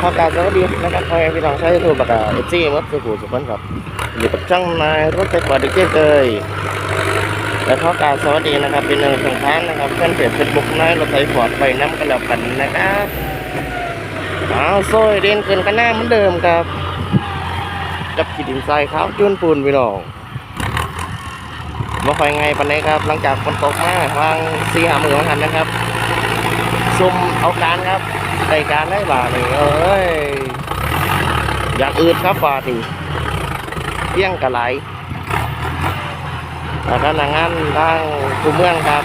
ขอการสวัสดีนะครับพ่อแม่พี่น้องชาวยูทูบประกาศเอฟซีมัดสุขุสุขนครับอยู่กับช่างนายรถไฟฟ้าดิเจเกยและขอการสวัสดีนะครับเป็นหนึ่งสงท้านนะครับเพื่อนเพจเฟซบุ๊กนายรถไฟฟอร์ดไปน้ำกันแล้วกันนะครับอ้าวโซ่ยเด่นเกินกันหน้าเหมือนเดิมครับกับขีดินทรายขาวจุนปูนพี่น้องมาคอยไงปันนี้ครับ หลังจากฝนตกมาวางซีหามือของหันนะครับซุ่มเอาการครับ ในการได้บาทนี่เอ้ยอยากอืดครับบาทนี่เที่ยงกระไหลแล้วก็หนังงานทางคูเมืองครับ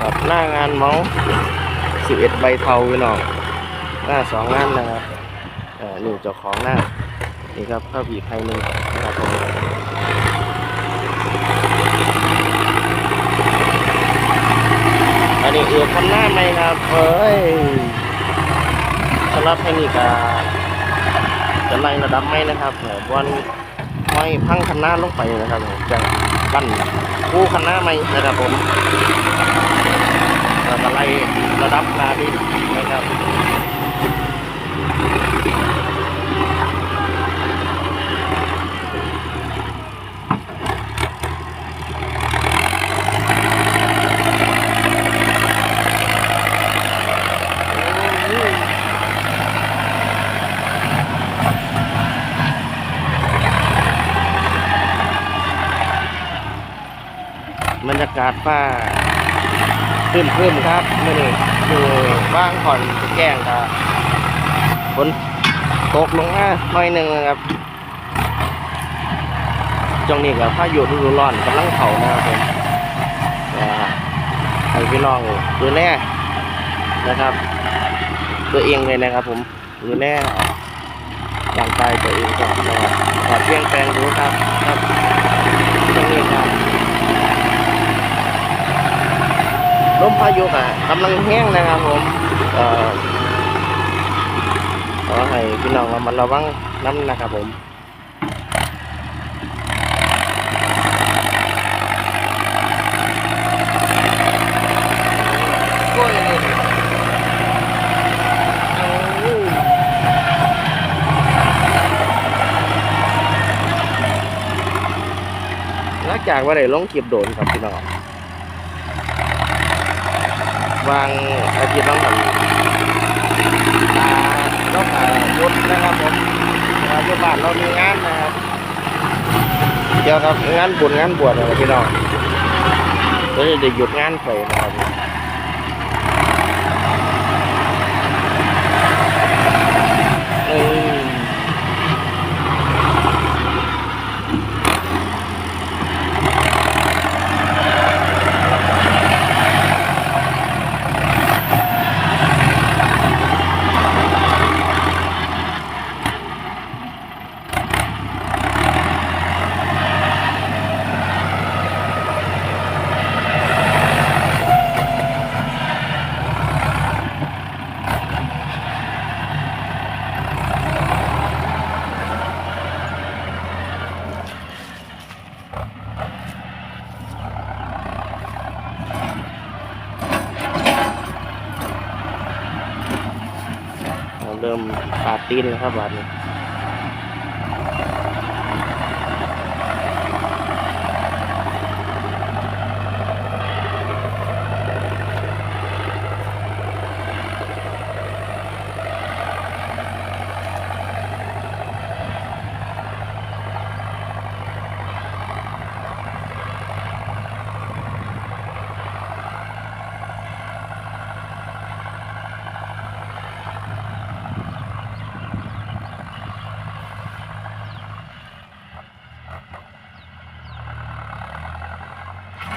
กับหน้างานเมาสิเอ็ดใบเทาพี่น้องหน้าสองงานนะครับออนี่เจ้าของหน้านี่ครับข้าวบีไข่หนึ่งนะครับผม นนี้เอือคันหน้าไหมครับเอ้ยสำหรับแค่นี้ก็จะไล่ระดับไหมนะครับเออบอนห้อยพังคันหน้าลงไปนะครับจะลั่นคู่คันหน้าไหมนะครับผมแล้วก็ไล่ระดับนาดินนะครับากาศฟ้าครึมครึมๆครับไม่นี่คือว่างผ่อนแจ้งครับฝนตกลงมาหน่อยหนึ่งนะครับจังนี้กับพายุฤดูร้อนกำลังเข่านะครับผมอ่าให้พี่น้องดูแลนะครับ ตัวเองเลยนะครับ ผมดูแลร่างกายตัวเองก่อนนะครับขอเปลี่ยนแปลงดูครับครับตรงนี้ครับ ลมพายุอะกำลังแห้งนะครับผมเออขอให้พี่น้องระมัดระวังน้ำนะครับผมโอ้ยโอ้ยหลังจากว่าได้ลงเก็บโดนครับพี่น้อง วางอาทิตย์น้องทำตาต้องหายุดนะครับผมปัจจุบันเรามีงานนะครับเกี่ยวกับงานบุญงานบวชนะครับพี่น้องเราจะได้หยุดงานไปนะครับเออ เริ่มปาดตีนแล้วครับบาดนี้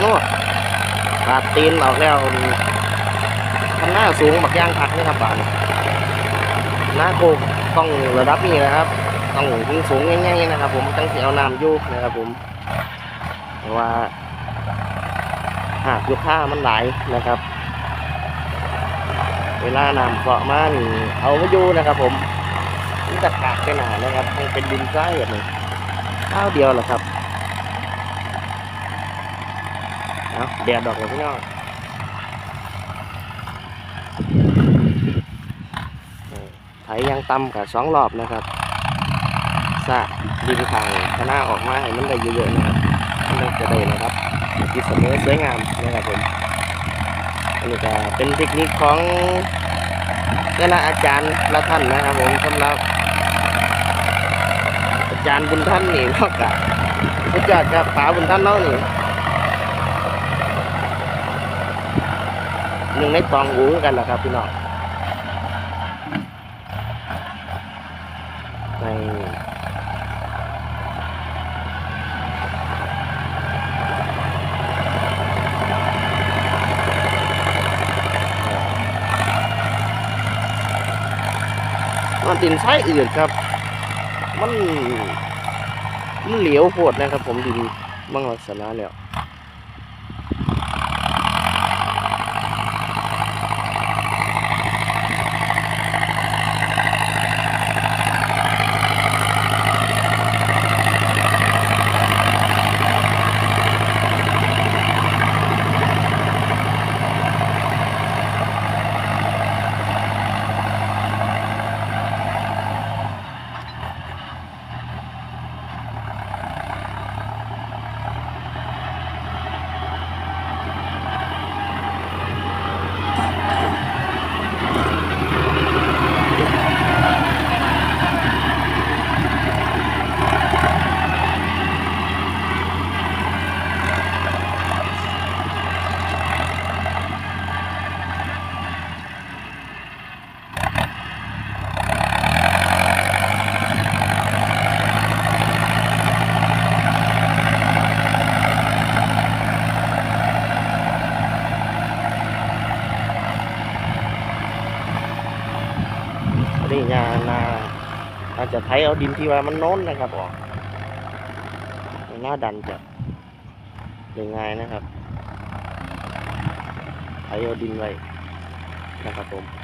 โน่ขาดตีนออกแล้วคันหน้าสูงบักย่างคักนี่ครับบานหน้าโคกต้องระดับนี้นะครับ ต้องถึงสูงง่ายๆนะครับ ผมตั้งแต่เอาน้ำยุกนะครับ ผมเพราะว่าหากลูกค้ามันไหลนะครับ เวลานำเกาะมานี่เอาไว้อยู่นะครับ ผมนี่จะขาดไปหนานะครับคงเป็นดินทรายแบบนี้ข้าวเดียวแหละครับ เอาแดดดอกเลยพี่น้องไถยังต่ำกับสองรอบนะครับสะดินทางคณะออกมาให้มันได้เยอะๆนะครับมันจะได้นะครับที่เสมอสวยงามนะครับผมอันนี้ก็เป็นเทคนิคของคณะอาจารย์ละท่านนะครับผมสำหรับอาจารย์บุญท่านนี่นอกจากสุดยอดครับป๋าบุญท่านเนาะนี่ หนึ่งในตองหูกันแหละครับพี่น้องในมันดินใช้อื่นครับ มันมันเหลียวโหดนะครับผมดินบางลักษณะแล้ว ยานาอาจจะไถเอาดินที่ว่ามันโน้นนะครับออกหน้าดันจะได้ง่ายนะครับไถเอาดินไว้นะครับผม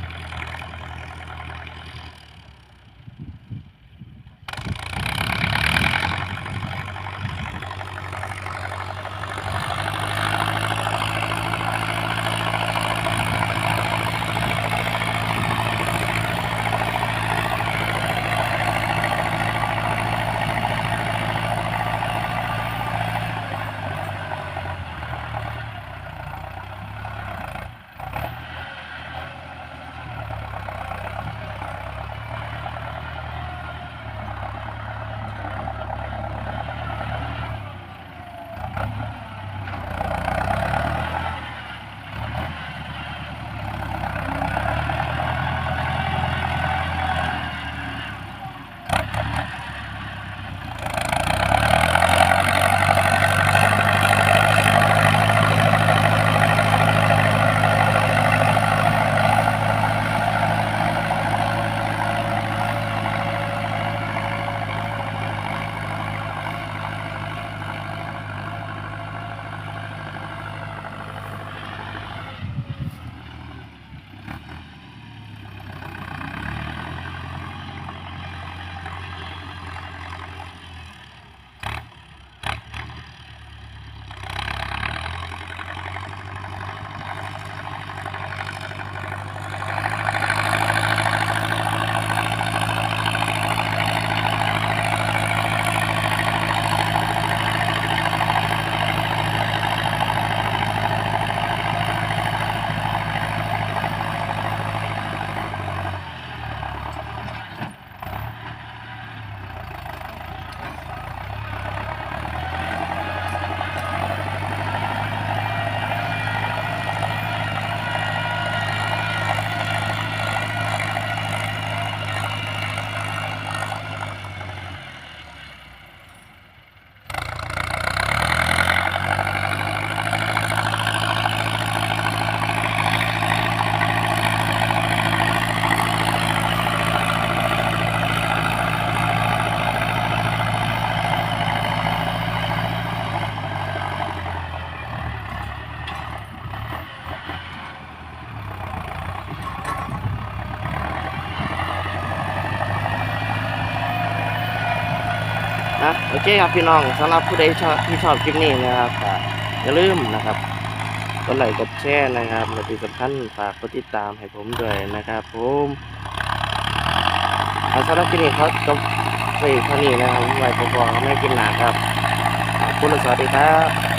อะโอเคครับพี่น้องสำหรับผู้ใดชอบที่ชอบคลิปนี้นะครับก็อย่าลืมนะครับกดไลค์กดแชร์นะครับและที่สำคัญฝากกดติดตามให้ผมด้วยนะครับผมสำหรับคลิปนี้เขาจบสี่เท่านี้นะครับไว้พอๆไม่กินหนาครับขอบคุณละสวัสดีครับ